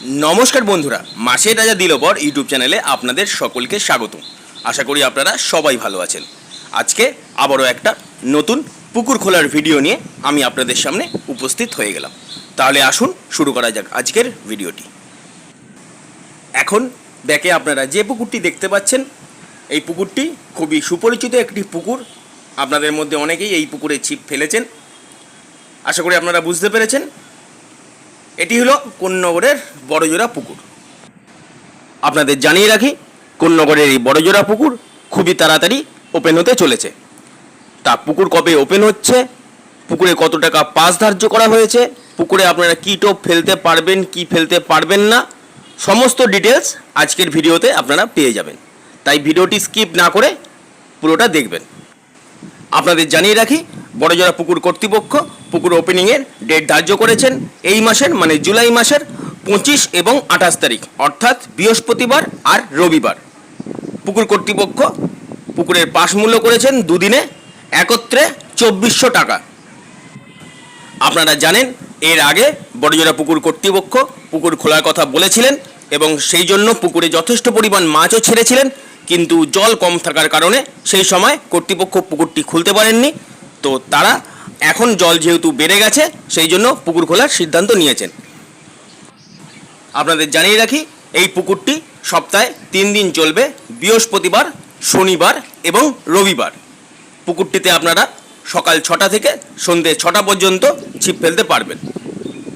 নমস্কার বন্ধুরা, মাসের রাজা দিলবর ইউটিউব চ্যানেলে আপনাদের সকলকে স্বাগত আশা করি আপনারা সবাই ভালো আছেন। আজকে আবারও একটা নতুন পুকুর খোলার ভিডিও নিয়ে আমি আপনাদের সামনে উপস্থিত হয়ে গেলাম। তাহলে আসুন শুরু করা যাক আজকের ভিডিওটি। এখন দেখে আপনারা যে পুকুরটি দেখতে পাচ্ছেন, এই পুকুরটি খুবই সুপরিচিত একটি পুকুর। আপনাদের মধ্যে অনেকেই এই পুকুরে ছিপ ফেলেছেন। আশা করি আপনারা বুঝতে পেরেছেন। এটি হলো কোন্নগরের বড়জোড়া পুকুর। আপনাদের জানিয়ে রাখি, কোন্নগরের এই বড়জোড়া পুকুর খুবই তাড়াতাড়ি ওপেন হতে চলেছে। তা পুকুর কবে ওপেন হচ্ছে? পুকুরে কত টাকা পাস ধার্য করা হয়েছে? পুকুরে আপনারা কী টোপ ফেলতে পারবেন, কি ফেলতে পারবেন না? সমস্ত ডিটেলস আজকের ভিডিওতে আপনারা পেয়ে যাবেন। তাই ভিডিওটি স্কিপ না করে পুরোটা দেখবেন। আপনাদের জানিয়ে রাখি বড়জোড়া পুকুর কর্তৃপক্ষ, পুকুর ওপেনিংয়ের ডেট ধার্য করেছেন এই মাসের মানে জুলাই মাসের পঁচিশ এবং আঠাশ তারিখ, অর্থাৎ বৃহস্পতিবার আর রবিবার। পুকুর কর্তৃপক্ষ পুকুরের পাশ মূল্য করেছেন দুদিনে একত্রে চব্বিশশো টাকা। আপনারা জানেন, এর আগে বড়জোড়া পুকুর কর্তৃপক্ষ পুকুর খোলার কথা বলেছিলেন এবং সেই জন্য পুকুরে যথেষ্ট পরিমাণ মাছও ছেড়েছিলেন, কিন্তু জল কম থাকার কারণে সেই সময় কর্তৃপক্ষ পুকুরটি খুলতে পারেননি। তো তারা এখন জল যেহেতু বেড়ে গেছে, সেই জন্য পুকুর খোলার সিদ্ধান্ত নিয়েছেন। আপনাদের জানিয়ে রাখি, এই পুকুরটি সপ্তাহে তিন দিন চলবে, বৃহস্পতিবার, শনিবার এবং রবিবার। পুকুরটিতে আপনারা সকাল ছটা থেকে সন্ধ্যে ছটা পর্যন্ত ছিপ ফেলতে পারবেন।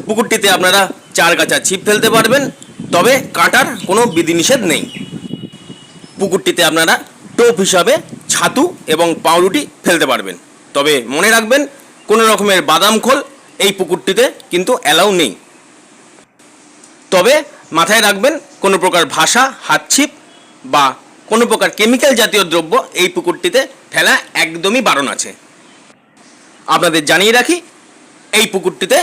পুকুরটিতে আপনারা চার গাছা ছিপ ফেলতে পারবেন, তবে কাটার কোনো বিধিনিষেধ নেই। পুকুরটিতে আপনারা টোপ হিসাবে ছাতু এবং পাউরুটি ফেলতে পারবেন। তবে মনে রাখবেন, কোনো রকমের বাদাম খোল এই পুকুরটিতে কিন্তু অ্যালাউ নেই। তবে মাথায় রাখবেন, কোনো প্রকার ভাষা, হাতছিপ বা কোনো প্রকার কেমিক্যাল জাতীয় দ্রব্য এই পুকুরটিতে ফেলা একদমই বারণ আছে। আপনাদের জানিয়ে রাখি, এই পুকুরটিতে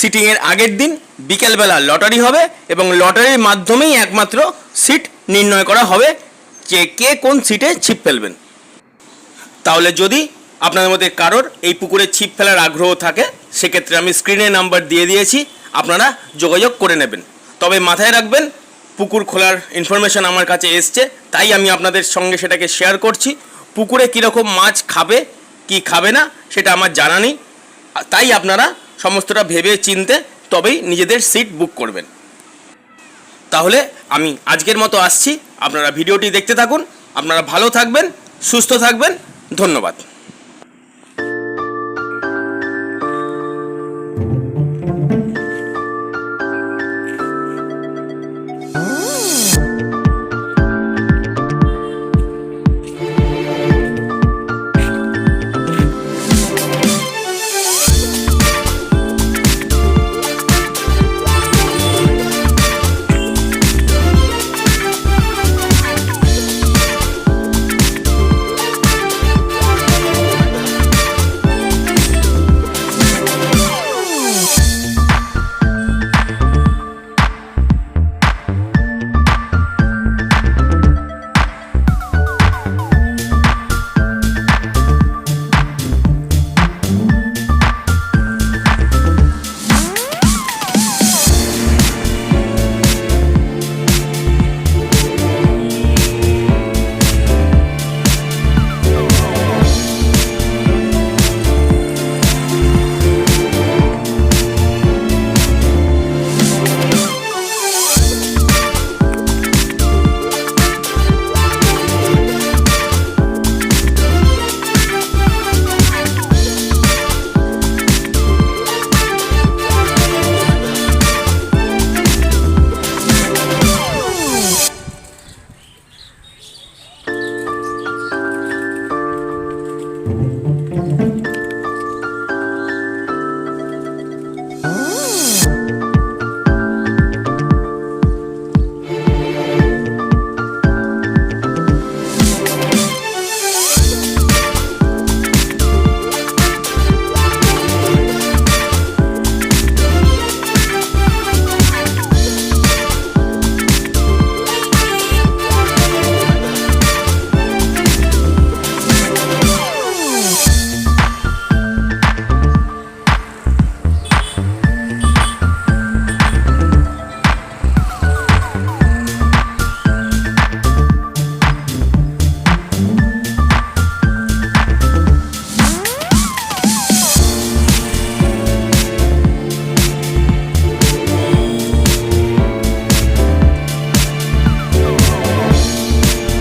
সিটিংয়ের আগের দিন বিকেলবেলা লটারি হবে এবং লটারির মাধ্যমেই একমাত্র সিট নির্ণয় করা হবে যে কে কোন সিটে ছিপ ফেলবেন। তাহলে যদি আপনাদের মধ্যে কারোর এই পুকুরে ছিপ ফেলার আগ্রহ থাকে, সেক্ষেত্রে আমি স্ক্রিনে নাম্বার দিয়ে দিয়েছি, আপনারা যোগাযোগ করে নেবেন। তবে মাথায় রাখবেন, পুকুর খোলার ইনফরমেশন আমার কাছে এসছে, তাই আমি আপনাদের সঙ্গে সেটাকে শেয়ার করছি। পুকুরে কীরকম মাছ খাবে, কি খাবে না, সেটা আমার জানা নেই। তাই আপনারা সমস্তটা ভেবে চিনতে তবেই নিজেদের সিট বুক করবেন। তাহলে আমি আজকের মতো আসছি। আপনারা ভিডিওটি দেখতে থাকুন। আপনারা ভালো থাকবেন, সুস্থ থাকবেন। ধন্যবাদ।